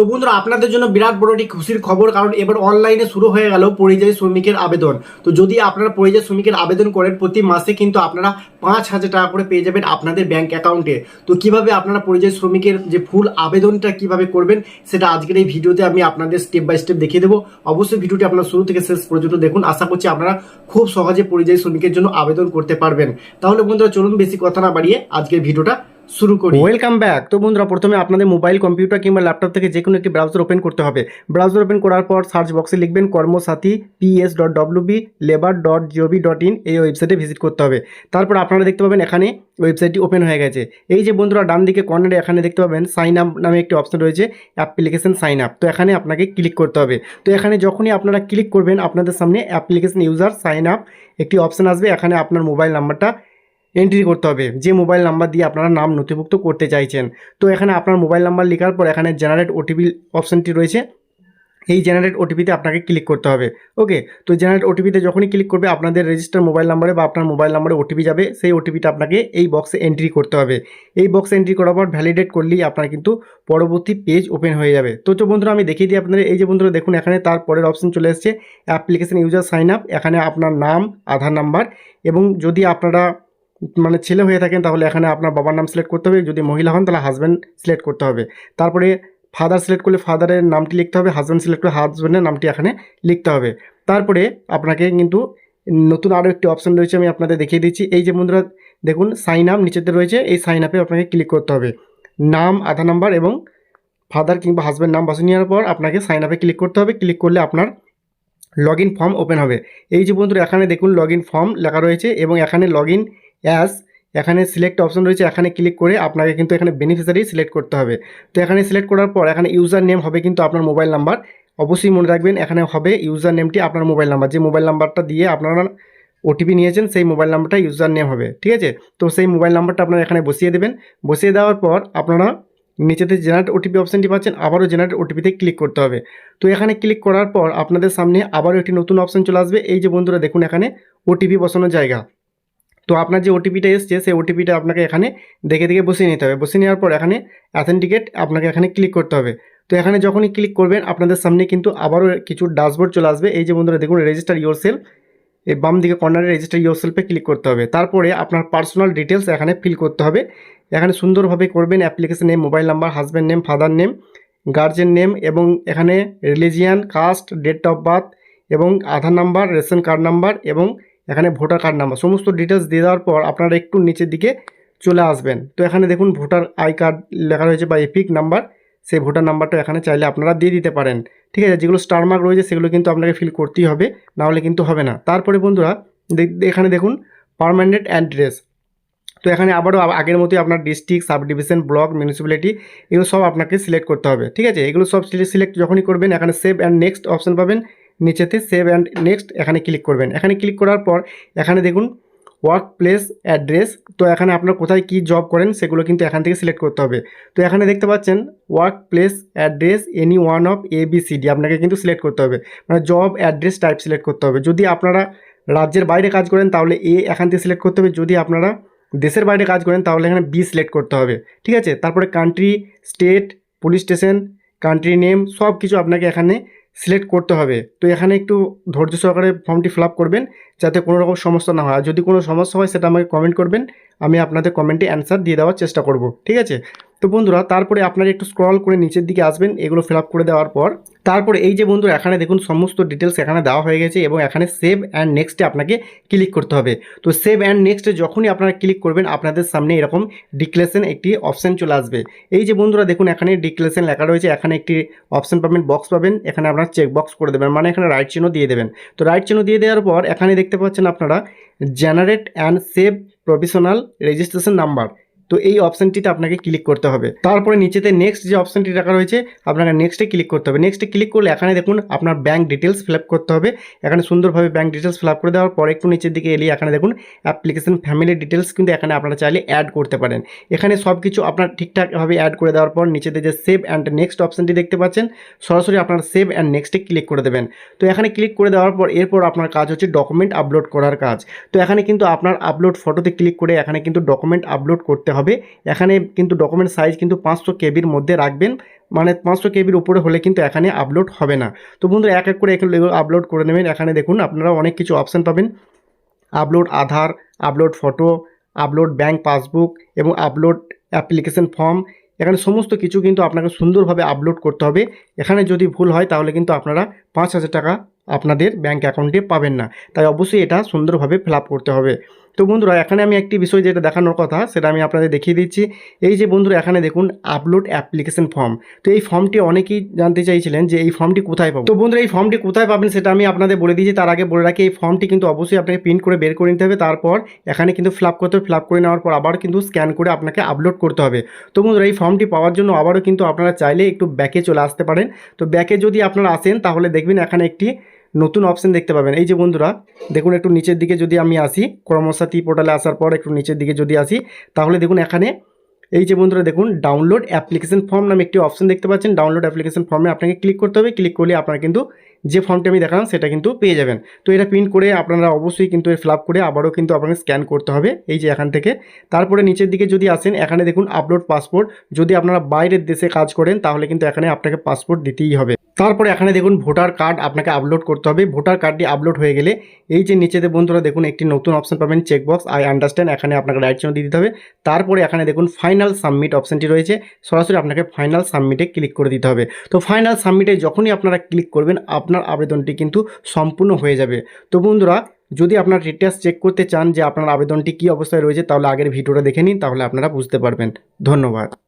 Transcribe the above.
তো বন্ধুরা, আপনাদের জন্য বিরাট বড় একটি খুশির খবর, কারণ এবার অনলাইনে শুরু হয়ে গেল পরিযায়ী শ্রমিকের আবেদন। তো যদি আপনারা পরিযায়ী শ্রমিকের আবেদন করেন, প্রতি মাসে কিন্তু আপনারা পাঁচ হাজার টাকা করে পেয়ে যাবেন আপনাদের ব্যাংক অ্যাকাউন্টে তো কীভাবে আপনারা পরিযায়ী শ্রমিকের যে ফুল আবেদনটা কীভাবে করবেন, সেটা আজকের এই ভিডিওতে আমি আপনাদের স্টেপ বাই স্টেপ দেখিয়ে দেবো। অবশ্যই ভিডিওটি আপনারা শুরু থেকে শেষ পর্যন্ত দেখুন। আশা করছি আপনারা খুব সহজে পরিযায়ী শ্রমিকের জন্য আবেদন করতে পারবেন। তাহলে বন্ধুরা, চলুন বেশি কথা না বাড়িয়ে আজকের ভিডিওটা শুরু করি। ওয়েলকাম ব্যাক তো বন্ধুরা, প্রথমে আপনাদের মোবাইল কম্পিউটার কিংবা ল্যাপটপ থেকে যে কোনো একটি ব্রাউজার ওপেন করতে হবে। ব্রাউজার ওপেন করার পর সার্চ বক্সে লিখবেন Karmasathi PS dot WB labour dot GOV dot in এই ওয়েবসাইটে ভিজিট করতে হবে। তারপর আপনারা দেখতে পাবেন এখানে ওয়েবসাইটটি ওপেন হয়ে গেছে। এই যে বন্ধুরা ডান দিকে কর্নারে এখানে দেখতে পাবেন সাইন আপ নামে একটি অপশন রয়েছে অ্যাপ্লিকেশন সাইন আপ তো এখানে আপনাকে ক্লিক করতে হবে। তো এখানে যখনই আপনারা ক্লিক করবেন, আপনাদের সামনে অ্যাপ্লিকেশন ইউজার সাইন আপ একটি অপশন আসবে। এখানে আপনার মোবাইল নাম্বারটা এন্ট্রি করতে হবে। যে মোবাইল নাম্বার দিয়ে আপনারা নাম নথিভুক্ত করতে চাইছেন। তো এখানে আপনার মোবাইল নাম্বার লেখার পর এখানে জেনারেট ওটিপি অপশানটি রয়েছে। এই জেনারেট ওটিপিতে আপনাকে ক্লিক করতে হবে। ওকে তো জেনারেট ওটিপিতে যখনই ক্লিক করবে, আপনাদের রেজিস্টার মোবাইল নাম্বারে বা আপনার মোবাইল নাম্বারে ওটিপি যাবে। সেই ওটিপিটা আপনাকে এই বক্সে এন্ট্রি করতে হবে। এই বক্সে এন্ট্রি করার পর ভ্যালিডেট করলেই আপনার কিন্তু পরবর্তী পেজ ওপেন হয়ে যাবে। তো তো বন্ধুরা, আমি দেখিয়ে দিই আপনাদের। এই যে বন্ধুরা, দেখুন এখানে তার পরের অপশন চলে এসেছে অ্যাপ্লিকেশন ইউজার সাইন আপ এখানে আপনার নাম, আধার নাম্বার এবং যদি আপনারা মানে ছেলে হয়ে থাকেন, তাহলে এখানে আপনার বাবার নাম সিলেক্ট করতে হবে। যদি মহিলা হন, তাহলে হাজব্যান্ড সিলেক্ট করতে হবে। তারপরে ফাদার সিলেক্ট করলে ফাদারের নামটি লিখতে হবে হাজব্যান্ড সিলেক্ট করলে হাজব্যান্ডের নামটি এখানে লিখতে হবে। তারপরে আপনাকে কিন্তু নতুন আরও একটি অপশন রয়েছে, আমি আপনাদের দেখিয়ে দিচ্ছি। এই যে বন্ধুরা, দেখুন সাইন আপ নিচেতে রয়েছে, এই সাইন আপে আপনাকে ক্লিক করতে হবে। নাম, আধার নাম্বার এবং ফাদার কিংবা হাজব্যান্ড নাম বাসে নেওয়ার পর আপনাকে সাইন আপে ক্লিক করতে হবে। ক্লিক করলে আপনার লগ ফর্ম ওপেন হবে। এই যে বন্ধুরা, এখানে দেখুন লগ ফর্ম লেখা রয়েছে এবং এখানে লগ অ্যাজ এখানে সিলেক্ট অপশন রয়েছে, এখানে ক্লিক করে আপনাকে কিন্তু এখানে বেনিফিশিয়ারি সিলেক্ট করতে হবে। তো এখানে সিলেক্ট করার পর এখানে ইউজার নেম হবে কিন্তু আপনার মোবাইল নাম্বার অবশ্যই মনে রাখবেন, এখানে হবে ইউজার নেমটি আপনার মোবাইল নাম্বার যে মোবাইল নাম্বারটা দিয়ে আপনারা ওটিপি নিয়েছেন, সেই মোবাইল নাম্বারটা ইউজার নেম হবে। ঠিক আছে? তো সেই মোবাইল নাম্বারটা আপনারা এখানে বসিয়ে দেবেন। বসিয়ে দেওয়ার পর আপনারা নিচেতে জেনারেট ওটিপি অপশানটি পাচ্ছেন, আবারও জেনারেট ওটিপিতে ক্লিক করতে হবে। তো এখানে ক্লিক করার পর আপনাদের সামনে আবারও একটি নতুন অপশান চলে আসবে। এই যে বন্ধুরা, দেখুন এখানে ওটিপি বসানোর জায়গা। তো আপনার যে ওটিপিটা এসছে, সেই ওটিপিটা আপনাকে এখানে দেখে দেখে বসিয়ে নিতে হবে। বসিয়ে নেওয়ার পর এখানে অ্যাথেন্টিকেট আপনাকে এখানে ক্লিক করতে হবে। তো এখানে যখনই ক্লিক করবেন, আপনাদের সামনে কিন্তু আবারও কিছু ড্যাশবোর্ড চলে আসবে। এই যে বন্ধুরা, দেখুন রেজিস্টার ইয়োর সেলফ এই বাম দিকে কর্নারে রেজিস্টার ইয়োর সেলফে ক্লিক করতে হবে। তারপরে আপনার পার্সোনাল ডিটেলস এখানে ফিল করতে হবে। এখানে সুন্দরভাবে করবেন application name mobile number husband name father name guardian name এবং এখানে religion caste date of birth এবং Aadhaar number ration card number এবং এখানে ভোটার কার্ড নাম্বার। সমস্ত ডিটেলস দিয়ে দেওয়ার পর আপনারা একটু নিচের দিকে চলে আসবেন। তো এখানে দেখুন ভোটার আই কার্ড লেখা রয়েছে বা এপিক নাম্বার। সেই ভোটার নাম্বারটা এখানে চাইলে আপনারা দিয়ে দিতে পারেন। ঠিক আছে, যেগুলো স্টার মার্ক রয়েছে সেগুলো কিন্তু আপনাকে ফিল করতেই হবে, নাহলে কিন্তু হবে না। তারপরে বন্ধুরা এখানে দেখুন পারমানেন্ট অ্যাড্রেস তো এখানে আবারও আগের মতোই আপনার district sub division block municipality এগুলো সব আপনাকে সিলেক্ট করতে হবে। ঠিক আছে, এগুলো সব সিলেক্ট যখনই করবেন, এখানে সেভ অ্যান্ড নেক্সট অপশন পাবেন। নিচেতে সেভ অ্যান্ড নেক্সট এখানে ক্লিক করবেন। এখানে ক্লিক করার পর এখানে দেখুন ওয়ার্ক প্লেস অ্যাড্রেস তো এখানে আপনার কোথায় কী জব করেন সেগুলো কিন্তু এখান থেকে সিলেক্ট করতে হবে। তো এখানে দেখতে পাচ্ছেন work place address any one of A B C D আপনাকে কিন্তু সিলেক্ট করতে হবে। মানে জব অ্যাড্রেস টাইপ সিলেক্ট করতে হবে। যদি আপনারা রাজ্যের বাইরে কাজ করেন তাহলে এ এখান থেকে সিলেক্ট করতে হবে। যদি আপনারা দেশের বাইরে কাজ করেন তাহলে এখানে বি সিলেক্ট করতে হবে। ঠিক আছে? তারপরে country state police station country name সব কিছু আপনাকে এখানে সিলেক্ট করতে হবে। তো এখানে একটু ধৈর্য সহকারে ফর্মটি ফিল করবেন, যাতে কোনো রকম সমস্যা না হয়। আর যদি কোনো সমস্যা হয়, সেটা আমাকে কমেন্ট করবেন, আমি আপনাদের কমেন্টে অ্যান্সার দিয়ে দেওয়ার চেষ্টা করব। ঠিক আছে? তো বন্ধুরা, তারপরে আপনারা একটু স্ক্রল করে নিচের দিকে আসবেন, এগুলো ফিল করে দেওয়ার পর তারপরে এই যে বন্ধুরা, এখানে দেখুন সমস্ত ডিটেলস এখানে দেওয়া হয়ে গেছে এবং এখানে সেভ অ্যান্ড নেক্সটে আপনাকে ক্লিক করতে হবে। তো সেভ অ্যান্ড নেক্সটে যখনই আপনারা ক্লিক করবেন, আপনাদের সামনে এরকম ডিক্লেশন একটি অপশান চলে আসবে। এই যে বন্ধুরা, দেখুন এখানে ডিক্লেশন লেখা রয়েছে, এখানে একটি অপশান পাবেন বক্স পাবেন, এখানে আপনারা চেক বক্স করে দেবেন মানে এখানে রাইট চিহ্ন দিয়ে দেবেন। তো রাইট চিহ্ন দিয়ে দেওয়ার পর এখানে দেখতে পাচ্ছেন আপনারা generate and save professional registration number তো এই অপশানটিতে আপনাকে ক্লিক করতে হবে। তারপরে নিচেতে নেক্সট যে অপশানটি রাখা রয়েছে, আপনাকে নেক্সটে ক্লিক করতে হবে। নেক্সটে ক্লিক করলে এখানে দেখুন আপনার ব্যাঙ্ক ডিটেলস ফিল করতে হবে। এখানে সুন্দরভাবে ব্যাঙ্ক ডিটেলস ফিল করে দেওয়ার পর একটু নিচের দিকে এলে এখানে দেখুন অ্যাপ্লিকেশন ফ্যামিলি ডিটেলস কিন্তু এখানে আপনারা চাইলে অ্যাড করতে পারেন। এখানে সব কিছু আপনার ঠিকঠাকভাবে অ্যাড করে দেওয়ার পর নিচেতে যে সেভ অ্যান্ড নেক্সট অপশানটি দেখতে পাচ্ছেন, সরাসরি আপনার সেভ অ্যান্ড নেক্সটে ক্লিক করে দেবেন। তো এখানে ক্লিক করে দেওয়ার পর এরপর আপনার কাজ হচ্ছে ডকুমেন্ট আপলোড করার কাজ। তো এখানে কিন্তু আপনার আপলোড ফটোতে ক্লিক করে এখানে কিন্তু ডকুমেন্ট আপলোড করতে হবে। হবে। এখানে কিন্তু ডকুমেন্ট সাইজ কিন্তু পাঁচশো কেবির মধ্যে রাখবেন। মানে পাঁচশো কেবির উপরে হলে কিন্তু এখানে আপলোড হবে না। তো বন্ধুরা, এক এক করে এখানে আপলোড করে নেবেন। এখানে দেখুন আপনারা অনেক কিছু অপশান পাবেন। Upload Aadhaar upload photo upload bank passbook এবং আপলোড অ্যাপ্লিকেশন ফর্ম এখানে সমস্ত কিছু কিন্তু আপনাকে সুন্দরভাবে আপলোড করতে হবে। এখানে যদি ভুল হয়, তাহলে কিন্তু আপনারা পাঁচ হাজার টাকা আপনাদের ব্যাঙ্ক অ্যাকাউন্টে পাবেন না। তাই অবশ্যই এটা সুন্দরভাবে ফিল করতে হবে। তো বন্ধুরা, এখানে আমি একটি বিষয় যেটা দেখানোর কথা, সেটা আমি আপনাদের দেখিয়ে দিচ্ছি। এই যে বন্ধুরা, এখানে দেখুন আপলোড অ্যাপ্লিকেশন ফর্ম তো এই ফর্মটি অনেকেই জানতে চাইছিলেন যে এই ফর্মটি কোথায় পাবো। তো বন্ধুরা, এই ফর্মটি কোথায় পাবেন সেটা আমি আপনাদের বলে দিয়েছি। তার আগে বলে রাখি, এই ফর্মটি কিন্তু অবশ্যই আপনাকে প্রিন্ট করে বের করে নিতে হবে। তারপর এখানে কিন্তু ফিল করতে হবে। ফিল করে নেওয়ার পর আবার কিন্তু স্ক্যান করে আপনাকে আপলোড করতে হবে। তো বন্ধুরা, এই ফর্মটি পাওয়ার জন্য আবারও কিন্তু আপনারা চাইলে একটু ব্যাকে চলে আসতে পারেন। তো ব্যাকে যদি আপনারা আসেন, তাহলে দেখবেন এখানে একটি নতুন অপশন দেখতে পাবেন। এই যে বন্ধুরা, দেখুন একটু নিচের দিকে যদি আমি আসি ক্রমসাথী পোর্টালে আসার পর একটু নিচের দিকে যদি আসি, তাহলে দেখুন এখানে এই যে বন্ধুরা, দেখুন ডাউনলোড অ্যাপ্লিকেশন ফর্ম নামে একটি অপশন দেখতে পাচ্ছেন। ডাউনলোড অ্যাপ্লিকেশন ফর্মে আপনাকে ক্লিক করতে হবে। ক্লিক করলে আপনার কিন্তু যে ফর্মটি আমি দেখালাম সেটা কিন্তু পেয়ে যাবেন। তো এটা প্রিন্ট করে আপনারা অবশ্যই কিন্তু ফিল আপ করে আবারও কিন্তু আপনাকে স্ক্যান করতে হবে এই যে এখান থেকে। তারপরে নিচের দিকে যদি আসেন, এখানে দেখুন আপলোড পাসপোর্ট যদি আপনারা বাইরের দেশে কাজ করেন, তাহলে কিন্তু এখানে আপনাকে পাসপোর্ট দিতেই হবে। তারপরে এখানে দেখুন ভোটার কার্ড আপনাকে আপলোড করতে হবে। ভোটার কার্ডটি আপলোড হয়ে গেলে এই যে নিচেতে বন্ধুরা দেখুন একটি নতুন অপশন পাবেন চেকবক্স আই আন্ডারস্ট্যান্ড এখানে আপনাকে রাইট চিহ্ন দিয়ে দিতে হবে। তারপরে এখানে দেখুন ফাইনাল সাবমিট অপশনটি রয়েছে। সরাসরি আপনাকে ফাইনাল সাবমিটে ক্লিক করে দিতে হবে। তো ফাইনাল সাবমিটে যখনই আপনারা ক্লিক করবেন আপনার আবেদনটি কিন্তু সম্পূর্ণ হয়ে যাবে। তো বন্ধুরা, যদি আপনার ডিটেলস চেক করতে চান যে আপনার আবেদনটি কী অবস্থায় রয়েছে, তাহলে আগের ভিডিওটা দেখে নিন, তাহলে আপনারা বুঝতে পারবেন। ধন্যবাদ।